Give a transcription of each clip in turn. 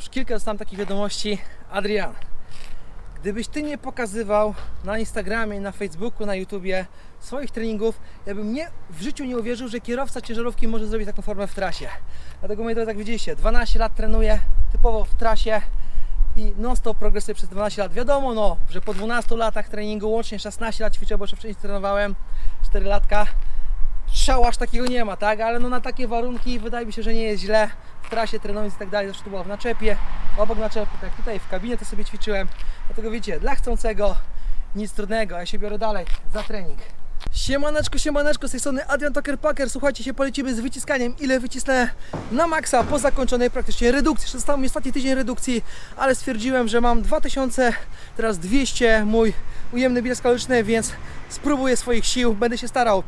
Już kilka dostałem takich wiadomości. Adrian, gdybyś ty nie pokazywał na Instagramie, na Facebooku, na YouTubie swoich treningów, ja bym nie, w życiu nie uwierzył, że kierowca ciężarówki może zrobić taką formę w trasie. Dlatego moi drodzy, jak widzieliście, 12 lat trenuję typowo w trasie i non-stop progresuje przez 12 lat. Wiadomo, no, że po 12 latach treningu, łącznie 16 lat ćwiczę, bo jeszcze wcześniej trenowałem 4 latka, aż takiego nie ma, tak? Ale no na takie warunki wydaje mi się, że nie jest źle w trasie trenując i tak dalej. Zresztą to było w naczepie, obok naczepy, tak tutaj w kabinie to sobie ćwiczyłem. Dlatego wiecie, dla chcącego nic trudnego, ja się biorę dalej za trening. Siemaneczko, siemaneczko, z tej strony Adrian Tucker Packer. Słuchajcie, się polecimy z wyciskaniem. Ile wycisnę na maksa po zakończonej praktycznie redukcji. Został mi ostatni tydzień redukcji, ale stwierdziłem, że mam 2000, teraz 200 mój ujemny bilet kaloryczny, więc spróbuję swoich sił. Będę się starał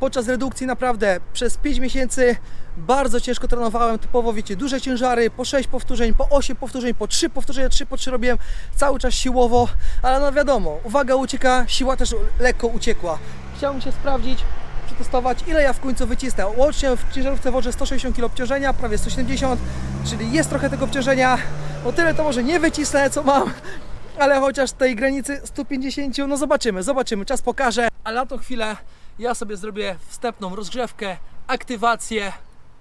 podczas redukcji naprawdę przez 5 miesięcy bardzo ciężko trenowałem, typowo wiecie, duże ciężary, po 6 powtórzeń, po 8 powtórzeń, po 3 powtórzenia, 3 po 3 robiłem cały czas siłowo, ale no wiadomo, uwaga ucieka, siła też lekko uciekła. Chciałbym się sprawdzić, przetestować, ile ja w końcu wycisnę. Łącznie w ciężarówce wożę 160 kg obciążenia, prawie 170, czyli jest trochę tego obciążenia. O tyle to może nie wycisnę, co mam, ale chociaż tej granicy 150, no zobaczymy, zobaczymy, czas pokaże. A na tą chwilę ja sobie zrobię wstępną rozgrzewkę, aktywację,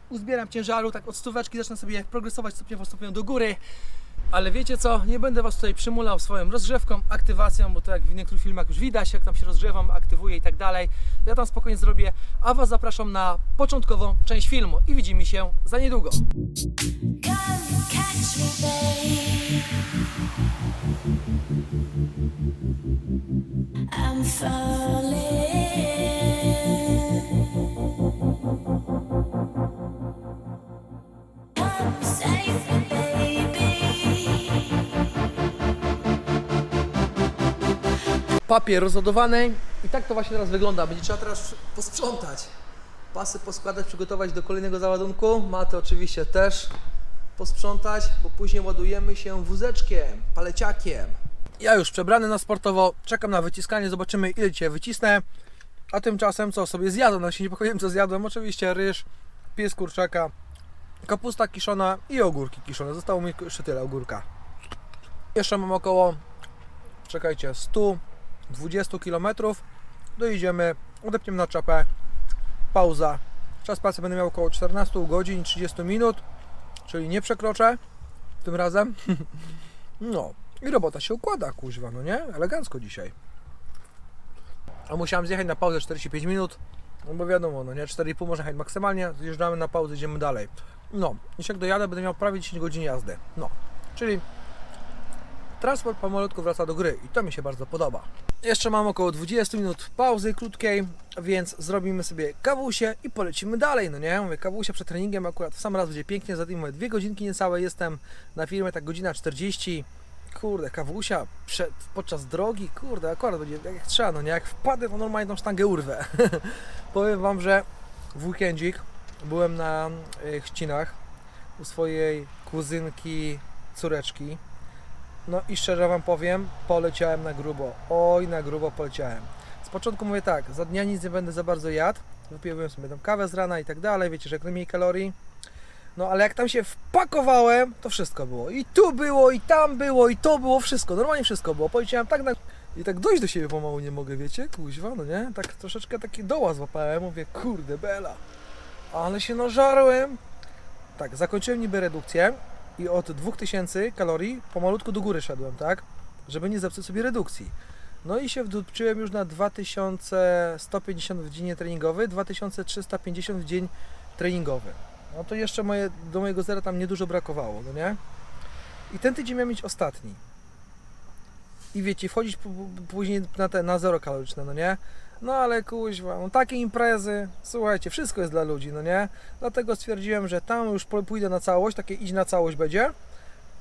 uzbieram ciężaru, tak od stóweczki zacznę sobie progresować stopniowo, stopniowo do góry. Ale wiecie co, nie będę Was tutaj przymulał swoją rozgrzewką, aktywacją, bo to jak w niektórych filmach już widać, jak tam się rozgrzewam, aktywuję i tak dalej. Ja tam spokojnie zrobię, a Was zapraszam na początkową część filmu i widzimy się za niedługo. Save me, baby. Papier rozładowany i tak to właśnie teraz wygląda. Będzie trzeba teraz posprzątać. Pasy poskładać, przygotować do kolejnego załadunku. Maty oczywiście też posprzątać, bo później ładujemy się wózeczkiem, paleciakiem. Ja już przebrany na sportowo, czekam na wyciskanie, zobaczymy ile dzisiaj wycisnę. A tymczasem co sobie zjadłem, no się nie powiem co zjadłem. Oczywiście ryż, pies kurczaka, kapusta kiszona i ogórki kiszone. Zostało mi jeszcze tyle ogórka. Jeszcze mam około, czekajcie, 100 20 km dojedziemy, odepniemy na czapę, pauza. Czas pracy będę miał około 14 godzin i 30 minut, czyli nie przekroczę tym razem. No i robota się układa, kuźwa, no nie? Elegancko dzisiaj. A musiałem zjechać na pauzę 45 minut, no bo wiadomo, no nie, 4,5 można jechać maksymalnie, zjeżdżamy na pauzę, idziemy dalej. No, jeśli jak dojadę, będę miał prawie 10 godzin jazdy. No, czyli transport pomalutku wraca do gry i to mi się bardzo podoba. Jeszcze mam około 20 minut pauzy krótkiej, więc zrobimy sobie kawusie i polecimy dalej, no nie? Mówię, kawusia przed treningiem akurat w sam raz będzie pięknie, za tym mówię, dwie godzinki niecałe jestem na firmie, tak godzina 40. Kurde, kawusia przed, podczas drogi, kurde, akurat będzie jak, trzeba, no nie? Jak wpadę, to normalnie tą sztangę urwę. Powiem Wam, że w weekendzik byłem na y, chrzcinach u swojej kuzynki, córeczki, no i szczerze Wam powiem, poleciałem na grubo. Oj, na grubo poleciałem. Z początku mówię tak, za dnia nic nie będę za bardzo jadł. Wypiłem sobie tam kawę z rana i tak dalej, wiecie, że jak najmniej kalorii. No ale jak tam się wpakowałem, to wszystko było. I tu było, i tam było, i to było, wszystko. Normalnie wszystko było. Poleciałem tak na... I tak dojść do siebie pomału nie mogę, wiecie? Kuźwa, no nie? Tak troszeczkę taki doła złapałem. Mówię, kurde, bela. Ale się nażarłem. Tak, zakończyłem niby redukcję i od 2000 kalorii pomalutku do góry szedłem, tak? Żeby nie zepsuć sobie redukcji. No i się wdupczyłem już na 2150 w dzień treningowy, 2350 w dzień treningowy. No to jeszcze moje, do mojego zera tam niedużo brakowało, no nie? I ten tydzień miał mieć ostatni. I wiecie, wchodzić później na te, na zero kaloryczne, no nie? No ale kuźwa, no takie imprezy, słuchajcie, wszystko jest dla ludzi, no nie? Dlatego stwierdziłem, że tam już pójdę na całość, takie idź na całość będzie,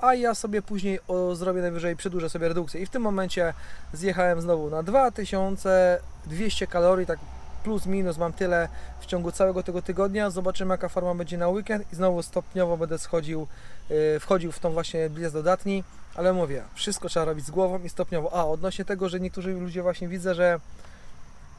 a ja sobie później o, zrobię najwyżej, przedłużę sobie redukcję. I w tym momencie zjechałem znowu na 2200 kalorii, tak plus minus mam tyle w ciągu całego tego tygodnia. Zobaczymy jaka forma będzie na weekend i znowu stopniowo będę schodził, yy, wchodził w tą właśnie bilet dodatni, ale mówię, wszystko trzeba robić z głową i stopniowo. A, odnośnie tego, że niektórzy ludzie właśnie widzę, że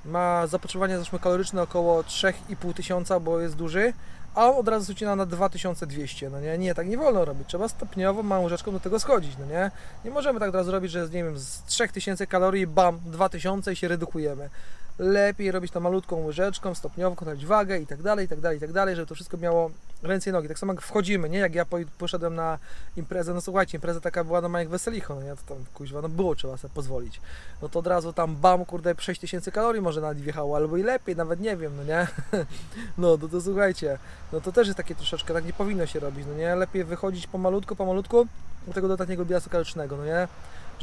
Ma zapotrzebowanie kaloryczne około 3,5 tysiąca, bo jest duży, a od razu zucina na 2200, no nie? Nie, tak nie wolno robić, trzeba stopniowo, małą łyżeczką do tego schodzić, no nie? Nie możemy tak od razu robić, że nie wiem, z 3000 kalorii, bam, 2000 i się redukujemy. Lepiej robić to malutką łyżeczką, stopniowo, kontrolować wagę i tak dalej, i tak dalej, i tak dalej, żeby to wszystko miało ręce i nogi. Tak samo jak wchodzimy, nie? Jak ja po- poszedłem na imprezę, no słuchajcie, impreza taka była na jak weselicho, no nie? To tam, kuźwa, no było trzeba sobie pozwolić. No to od razu tam bam, kurde, 6000 kalorii może nawet wjechało, albo i lepiej, nawet nie wiem, no nie? No to, to słuchajcie, no to też jest takie troszeczkę, tak nie powinno się robić, no nie? Lepiej wychodzić pomalutku, pomalutku do tego dodatniego biasu kalorycznego, no nie?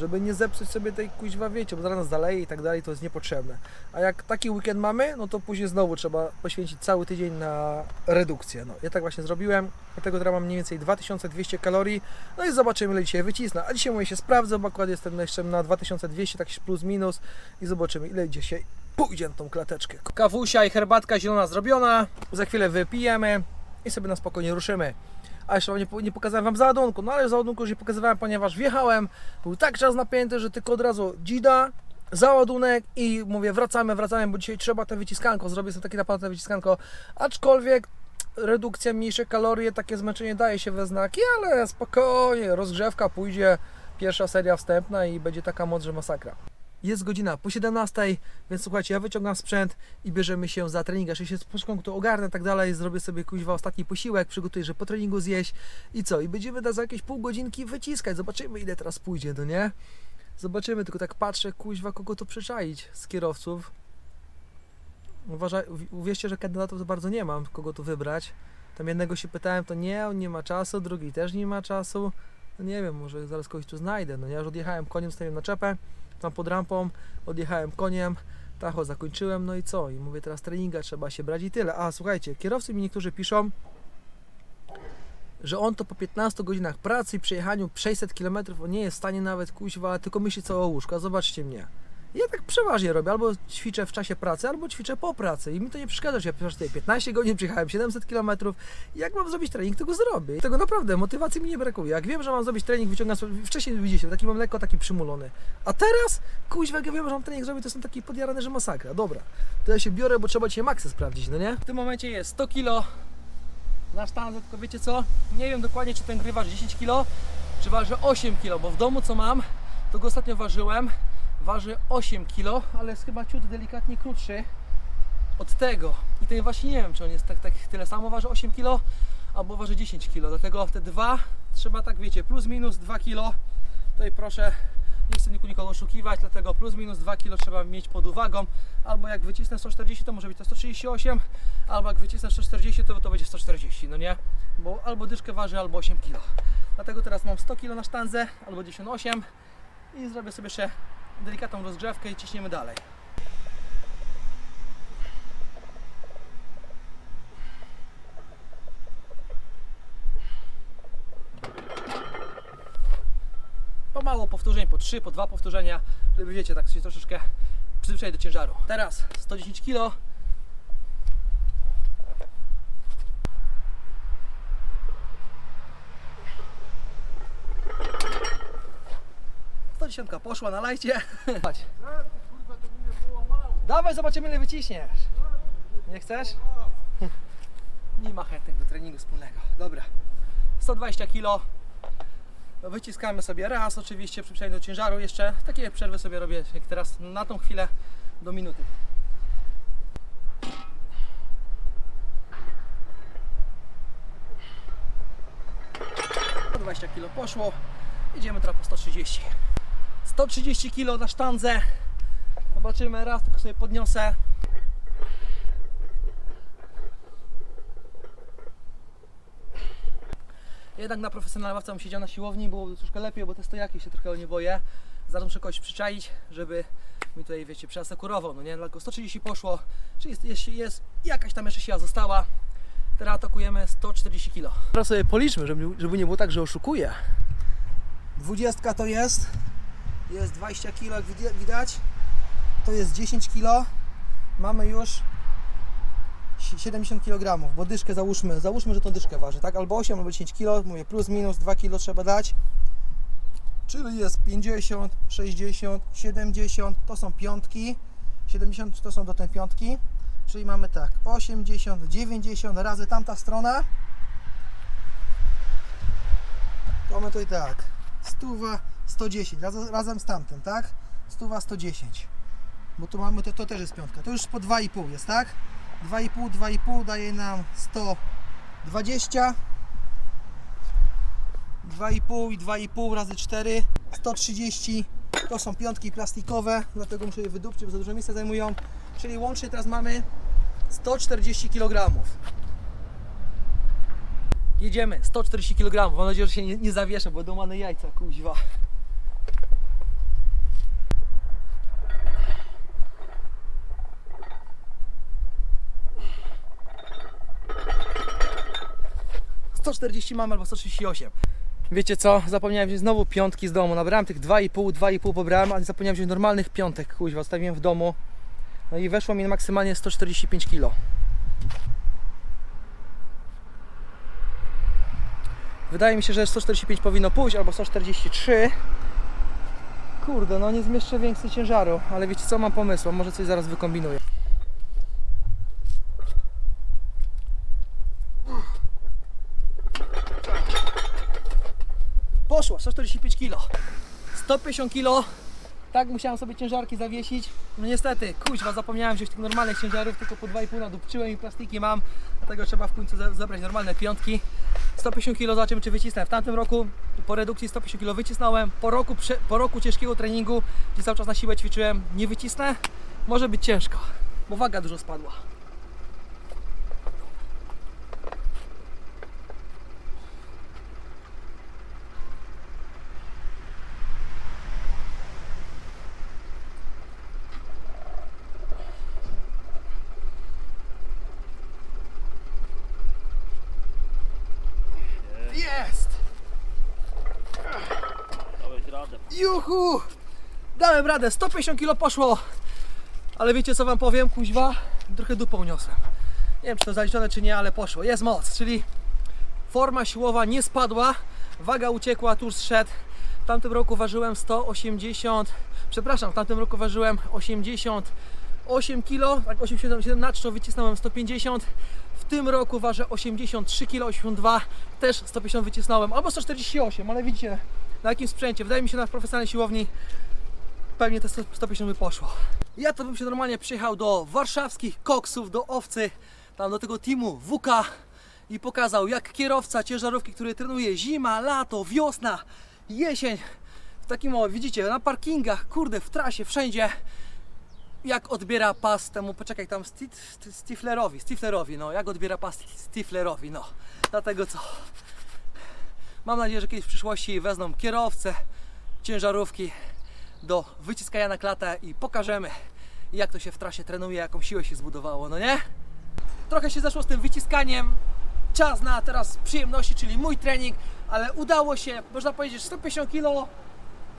Żeby nie zepsuć sobie tej kuźwa, wiecie, bo zaraz nas zaleje i tak dalej, to jest niepotrzebne. A jak taki weekend mamy, no to później znowu trzeba poświęcić cały tydzień na redukcję. No, ja tak właśnie zrobiłem, dlatego teraz mam mniej więcej 2200 kalorii, no i zobaczymy ile dzisiaj wycisnę. A dzisiaj mówię się sprawdzę, bo akurat jestem jeszcze na 2200, tak plus minus i zobaczymy ile dzisiaj pójdzie na tą klateczkę. Kawusia i herbatka zielona zrobiona, za chwilę wypijemy i sobie na spokojnie ruszymy. A jeszcze nie, nie pokazałem Wam załadunku, no ale załadunku już nie pokazywałem, ponieważ wjechałem, był tak czas napięty, że tylko od razu dzida, załadunek i mówię wracamy, wracamy, bo dzisiaj trzeba te wyciskanko, zrobię sobie takie naprawdę wyciskanko, aczkolwiek redukcja, mniejsze kalorie, takie zmęczenie daje się we znaki, ale spokojnie, rozgrzewka pójdzie, pierwsza seria wstępna i będzie taka moc, że masakra. Jest godzina po 17, więc słuchajcie, ja wyciągam sprzęt i bierzemy się za trening. Jeszcze się z poszką to ogarnę i tak dalej, zrobię sobie kuźwa ostatni posiłek, przygotuję, że po treningu zjeść i co? I będziemy za jakieś pół godzinki wyciskać. Zobaczymy ile teraz pójdzie, no nie? Zobaczymy, tylko tak patrzę, kuźwa, kogo to przyczaić z kierowców. Uważaj, uwierzcie, że kandydatów to bardzo nie mam, kogo tu wybrać. Tam jednego się pytałem, to nie, on nie ma czasu, drugi też nie ma czasu. No nie wiem, może zaraz kogoś tu znajdę. No ja już odjechałem koniem, stawiłem na czepę, tam pod rampą, odjechałem koniem, tacho zakończyłem, no i co? I mówię teraz treninga, trzeba się brać i tyle. A słuchajcie, kierowcy mi niektórzy piszą, że on to po 15 godzinach pracy i przejechaniu 600 km nie jest w stanie nawet kuźwa, tylko myśli co o zobaczcie mnie. Ja tak przeważnie robię, albo ćwiczę w czasie pracy, albo ćwiczę po pracy i mi to nie przeszkadza, że ja przecież tutaj 15 godzin przyjechałem 700 km. Jak mam zrobić trening, to go zrobię. I tego naprawdę, motywacji mi nie brakuje. Jak wiem, że mam zrobić trening, wyciągam sobie, wcześniej widzicie, taki mam lekko taki przymulony. A teraz, kuźwa, jak ja wiem, że mam trening zrobić, to jestem taki podjarany, że masakra. Dobra, to ja się biorę, bo trzeba dzisiaj maksy sprawdzić, no nie? W tym momencie jest 100 kg na sztandze, tylko wiecie co? Nie wiem dokładnie, czy ten gry waży 10 kg, czy waży 8 kg, bo w domu co mam, to go ostatnio ważyłem, waży 8 kg, ale jest chyba ciut delikatnie krótszy od tego. I ten właśnie nie wiem, czy on jest tak, tak tyle samo waży 8 kg, albo waży 10 kg. Dlatego te dwa trzeba tak, wiecie, plus minus 2 kg. Tutaj proszę, nie chcę nikogo oszukiwać, dlatego plus minus 2 kg trzeba mieć pod uwagą. Albo jak wycisnę 140, to może być to 138, albo jak wycisnę 140, to to będzie 140, no nie? Bo albo dyszkę waży, albo 8 kg. Dlatego teraz mam 100 kg na sztandze, albo 98 i zrobię sobie jeszcze delikatną rozgrzewkę i ciśniemy dalej. Pomału powtórzeń, po 3, po 2 powtórzenia, żeby wiecie, tak się troszeczkę przyzwyczaić do ciężaru. Teraz 110 kg. Poszła na lajcie. Dawaj, zobaczymy ile wyciśniesz. Nie chcesz? Nie ma chętnych do treningu wspólnego. Dobra. 120 kg. Wyciskamy sobie raz, oczywiście przy przejściu do ciężaru jeszcze. Takie przerwy sobie robię, jak teraz na tą chwilę do minuty. Po 20 kg poszło. Idziemy teraz po 130. 130 kg na sztandze. Zobaczymy raz, tylko sobie podniosę. Jednak na profesjonalnej ławce bym siedział na siłowni, byłoby troszkę lepiej, bo te stojaki się trochę nie boję. Zaraz muszę kogoś przyczaić, żeby mi tutaj, wiecie, przeasekurował, no nie? Tylko 130 poszło, czyli jest, jest, jest jakaś tam jeszcze siła została. Teraz atakujemy 140 kg. Teraz sobie policzmy, żeby, żeby nie było tak, że oszukuję. 20 to jest, jest 20 kg, jak widać. To jest 10 kg. Mamy już 70 kg, bo dyszkę załóżmy, załóżmy, że to dyszkę waży, tak? Albo 8, albo 10 kg, mówię plus minus 2 kg trzeba dać. Czyli jest 50, 60, 70, to są piątki. 70 to są do tej piątki, czyli mamy tak 80, 90 razy tamta strona. To mamy tutaj tak, stuwa 110 razem, razem z tamtym, tak? Stuwa 110. Bo tu mamy, to, to też jest piątka. To już po 2,5 jest, tak? 2,5, 2,5 daje nam 120. 2,5 i 2,5 razy 4 130 to są piątki plastikowe dlatego muszę je wydupczyć, bo za dużo miejsca zajmują czyli łącznie teraz mamy 140 kg Jedziemy, 140 kg. Mam nadzieję, że się nie, nie zawieszę, bo domane jajca, kuźwa. ...140 mam albo 138. Wiecie co? Zapomniałem wziąć znowu piątki z domu. Nabrałem tych 2,5, 2,5 pobrałem, ale zapomniałem wziąć normalnych piątek. Kuźwa, zostawiłem w domu. No i weszło mi maksymalnie 145 kg. Wydaje mi się, że 145 powinno pójść, albo 143. Kurde, no nie zmieszczę więcej ciężaru, ale wiecie co, mam pomysł, może coś zaraz wykombinuję. Poszło, 145 kg. 150 kg. Tak musiałem sobie ciężarki zawiesić. No niestety, kuźwa, zapomniałem wziąć tych normalnych ciężarów, tylko po 2,5 nadupczyłem i plastiki mam. Dlatego trzeba w końcu ze- zebrać normalne piątki. 150 kg zobaczymy czy wycisnę. W tamtym roku po redukcji 150 kg wycisnąłem. Po roku, po roku ciężkiego treningu, gdzie cały czas na siłę ćwiczyłem, nie wycisnę. Może być ciężko, bo waga dużo spadła. Jest! Dałeś radę. Juhu! Dałem radę, 150 kg poszło. Ale wiecie co wam powiem, kuźwa? Trochę dupą uniosłem. Nie wiem czy to zaliczone czy nie, ale poszło. Jest moc, czyli forma siłowa nie spadła, waga uciekła, tuż zszedł. W tamtym roku ważyłem 180, przepraszam, w tamtym roku ważyłem 88 kg, tak 87 na czczo wycisnąłem 150. W tym roku ważę 83 kg, 82, też 150 wycisnąłem, albo 148, ale widzicie na jakim sprzęcie. Wydaje mi się na profesjonalnej siłowni pewnie te 100 150 by poszło. Ja to bym się normalnie przyjechał do warszawskich koksów, do owcy, tam do tego teamu WK i pokazał jak kierowca ciężarówki, który trenuje zima, lato, wiosna, jesień, w takim o, widzicie, na parkingach, kurde, w trasie, wszędzie, jak odbiera pas temu, poczekaj, tam Sti- Sti- Stiflerowi, Stiflerowi, no, jak odbiera pas Stiflerowi, no, dlatego co, mam nadzieję, że kiedyś w przyszłości wezmą kierowcę ciężarówki do wyciskania na klatę i pokażemy, jak to się w trasie trenuje, jaką siłę się zbudowało, no nie? Trochę się zeszło z tym wyciskaniem, czas na teraz przyjemności, czyli mój trening, ale udało się, można powiedzieć, 150 kg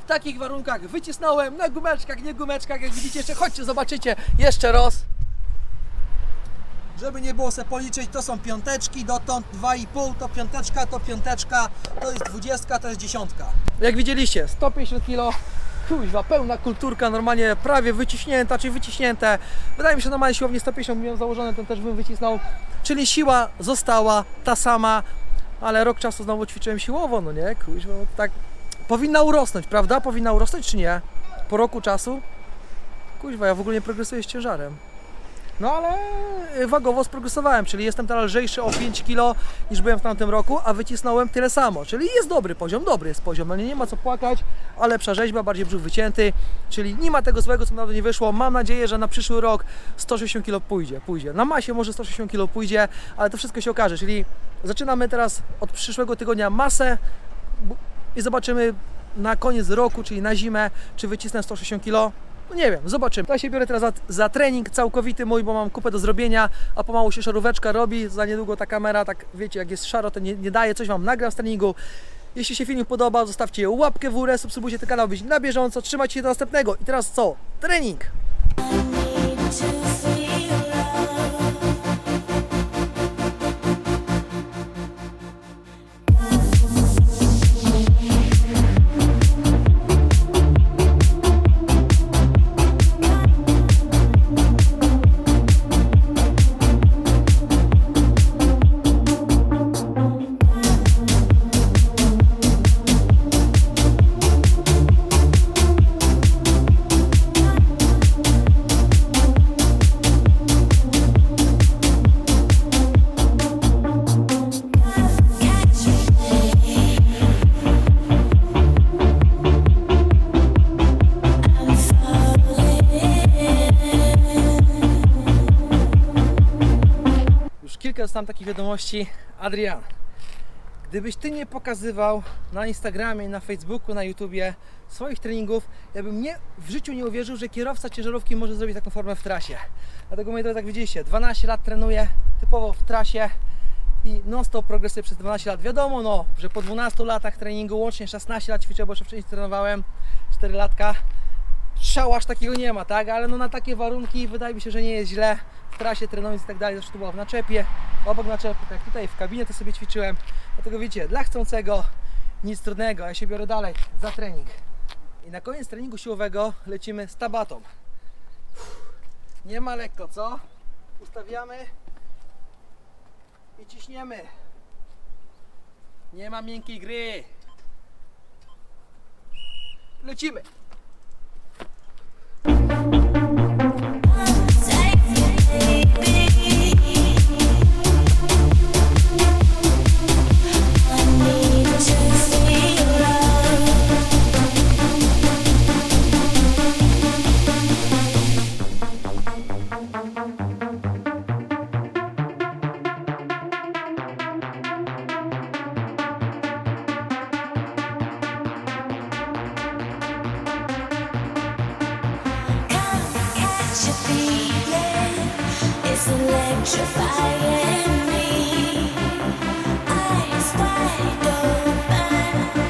w takich warunkach wycisnąłem, na gumeczkach, nie gumeczkach, jak widzicie, jeszcze. Chodźcie, zobaczycie. Jeszcze raz. Żeby nie było se policzyć, to są piąteczki, dotąd 2,5 to piąteczka, to piąteczka, to jest dwudziestka, to jest dziesiątka. Jak widzieliście, 150 kg, kuźwa, pełna kulturka, normalnie prawie wyciśnięta, czy wyciśnięte. Wydaje mi się, normalnie siłownie 150 miałem założone, ten też bym wycisnął. Czyli siła została ta sama, ale rok czasu znowu ćwiczyłem siłowo, no nie, kuźwa, no tak powinna urosnąć, prawda? Powinna urosnąć, czy nie? Po roku czasu? Kuźwa, ja w ogóle nie progresuję z ciężarem. No ale y, wagowo sprogresowałem, czyli jestem teraz lżejszy o 5 kg niż byłem w tamtym roku, a wycisnąłem tyle samo, czyli jest dobry poziom, dobry jest poziom, no nie, ma co płakać, ale lepsza rzeźba, bardziej brzuch wycięty, czyli nie ma tego złego, co naprawdę nie wyszło. Mam nadzieję, że na przyszły rok 160 kg pójdzie, pójdzie. Na masie może 160 kg pójdzie, ale to wszystko się okaże, czyli zaczynamy teraz od przyszłego tygodnia masę i zobaczymy na koniec roku, czyli na zimę, czy wycisnę 160 kg. No nie wiem, zobaczymy. Ja się biorę teraz za, za trening całkowity mój, bo mam kupę do zrobienia, a pomału się szaróweczka robi. Za niedługo ta kamera, tak wiecie, jak jest szaro, to nie, nie daje, coś Wam nagram z treningu. Jeśli się film podobał, zostawcie łapkę w górę, subskrybujcie ten kanał, być na bieżąco, trzymajcie się do następnego. I teraz co? Trening! Kilka dostałem takich wiadomości. Adrian, gdybyś ty nie pokazywał na Instagramie, na Facebooku, na YouTubie swoich treningów, ja bym nie, w życiu nie uwierzył, że kierowca ciężarówki może zrobić taką formę w trasie. Dlatego moi drodzy, jak widzieliście, 12 lat trenuję typowo w trasie i non-stop progresuje przez 12 lat. Wiadomo, no, że po 12 latach treningu, łącznie 16 lat ćwiczę, bo jeszcze wcześniej trenowałem 4 latka, szału aż takiego nie ma, tak? Ale no na takie warunki wydaje mi się, że nie jest źle w trasie trenować i tak dalej. Zresztą to było w naczepie, obok naczepy, tak tutaj w kabinie to sobie ćwiczyłem. Dlatego wiecie, dla chcącego nic trudnego. Ja się biorę dalej za trening. I na koniec treningu siłowego lecimy z tabatą. Nie ma lekko, co? Ustawiamy i ciśniemy. Nie ma miękkiej gry. Lecimy. Thank you.